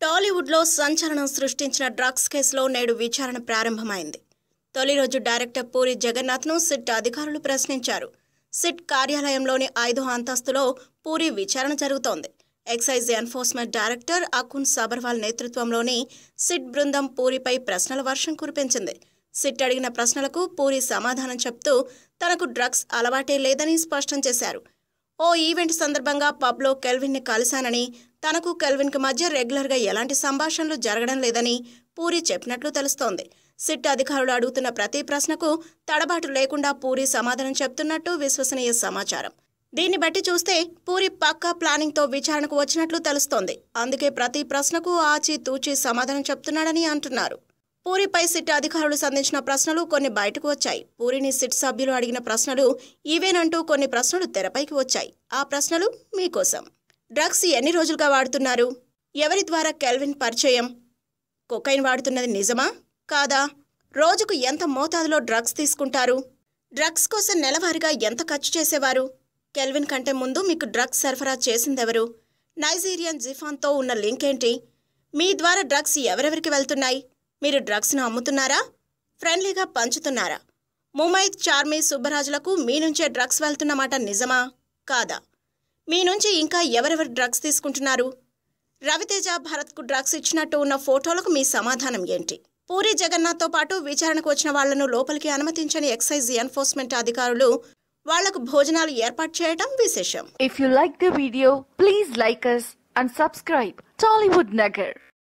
టాలీవుడ్లో సంచలనం సృష్టించిన డ్రగ్స్ కేసులో నేడు విచారణ ప్రారంభమైంది. తొలి రోజు డైరెక్టర్ పూరి జగన్నాథ్ను సిట్ అధికారులు ప్రశ్నించారు. సిట్ కార్యాలయంలోని ఐదో అంతస్తులో పూరి విచారణ జరుగుతోంది. Excise enforcement director Akun Sabharwal నేతృత్వంలోని సిట్ బృందం పూరిపై ప్రశ్నల వర్షం కురిపించింది. సిట్ అడిగిన ప్రశ్నలకు పూరి సమాధానం చెప్తూ తనకు డ్రగ్స్ అలవాటే లేదని స్పష్టం చేశారు. ఓ ఈవెంట్ సందర్భంగా పబ్లో కెల్విన్ని కలిశానని తనకు కెల్విన్కి మధ్య రెగ్యులర్గా ఎలాంటి సంభాషణలు జరగడం లేదని పూరి చెప్పినట్లు తెలుస్తోంది. సిట్ అధికారులు అడుగుతున్న ప్రతి ప్రశ్నకు తడబాటు లేకుండా పూరి సమాధానం చెప్తున్నట్టు విశ్వసనీయ సమాచారం. దీన్ని బట్టి చూస్తే పూరి పక్కా ప్లానింగ్తో విచారణకు వచ్చినట్లు తెలుస్తోంది. అందుకే ప్రతి ప్రశ్నకు ఆచి తూచి సమాధానం చెప్తున్నాడని అంటున్నారు. పూరిపై సిట్ అధికారులు సంధించిన ప్రశ్నలు కొన్ని బయటకు వచ్చాయి. పూరిని సిట్ సభ్యులు అడిగిన ప్రశ్నలు ఇవేనంటూ కొన్ని ప్రశ్నలు తెరపైకి వచ్చాయి. ఆ ప్రశ్నలు మీకోసం. డ్రగ్స్ ఎన్ని రోజులుగా వాడుతున్నారు? ఎవరి ద్వారా కెల్విన్ పరిచయం? కొకైన్ వాడుతున్నది నిజమా? కాదా? రోజుకు ఎంత మోతాదులో డ్రగ్స్ తీసుకుంటారు? డ్రగ్స్ కోసం నెలవారీగా ఎంత ఖర్చు చేసేవారు? కెల్విన్ కంటే ముందు మీకు డ్రగ్స్ సరఫరా చేసిందెవరు? నైజీరియన్ జిఫాన్తో ఉన్న లింక్ ఏంటి? మీ ద్వారా డ్రగ్స్ ఎవరెవరికి వెళ్తున్నాయి? మీరు డ్రగ్స్ను అమ్ముతున్నారా? ఫ్రెండ్లీగా పంచుతున్నారా? ముమైత్ చార్మి సుబ్బరాజులకు మీ నుంచే డ్రగ్స్ వెళ్తున్నమాట నిజమా? కాదా? మీ నుంచి ఇంకా ఎవరెవరు డ్రగ్స్ తీసుకుంటున్నారు? రవితేజ భరత్కు డ్రగ్స్ ఇచ్చినట్టు ఉన్న ఫోటోలకు మీ సమాధానం ఏంటి? పూరి జగన్నాథ్తో పాటు విచారణకు వచ్చిన వాళ్ళను లోపలికి అనుమతించని ఎక్సైజ్ ఎన్ఫోర్స్మెంట్ అధికారులు వాళ్ళకు భోజనాలు ఏర్పాటు చేయడం విశేషం. If you like the video please like us and subscribe Tollywood Nagar.